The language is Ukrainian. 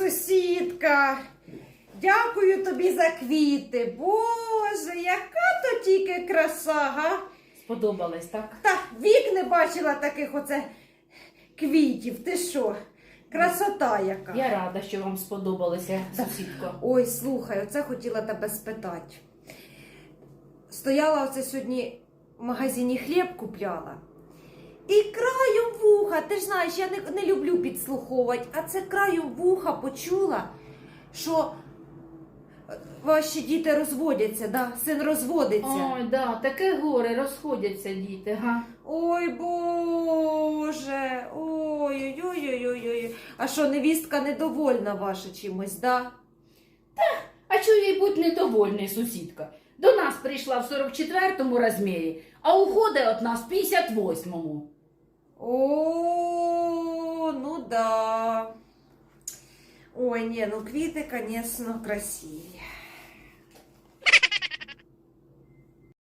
сусідка. Дякую тобі за квіти. Боже, яка то тільки краса, га? Сподобалось, так? Та вік не бачила таких оце квітів. Ти що? Красота яка. Я рада, що вам сподобалося, сусідко. Ой, слухай, оце хотіла тебе спитати. Стояла оце сьогодні в магазині хліб купляла. І краєм вуха, ти ж знаєш, я не, не люблю підслуховувати, а це краєм вуха почула, що е, ваші діти розводяться, да? син розводиться. Ой, да, таке горе, розходяться діти, га? Ой Боже, ой ой ой ой ой А що, невістка недовольна ваша чимось, да? Та, А чого їй будь недовольний, сусідка? До нас прийшла в 44-му розмірі, а уходить від нас в 58-му. О, ну да. Ой, не, ну квіти, звісно, красиві.